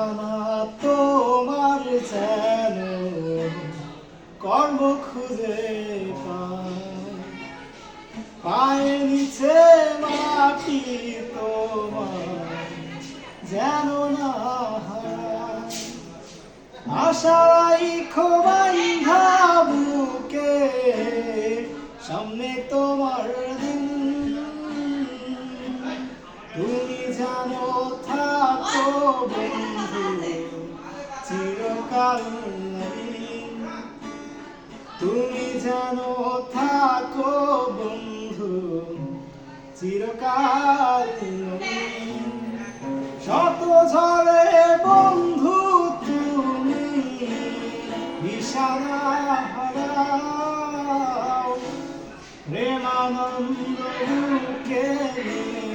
খানা তোমার যেন কর্ম খুঁজে পায়। নিচে মাটি তোমার যেন না আশাই খোবাই বুকে সামনে তোমার দিন। তুমি জানো থাকো বন্ধু। চিরকাল নবীন। তুমি জানো থাকো বন্ধু চিরকাল। শত ঝরে বন্ধু তুমি নিশানা হারাও প্রেমানন্দ বুকে নিয়ে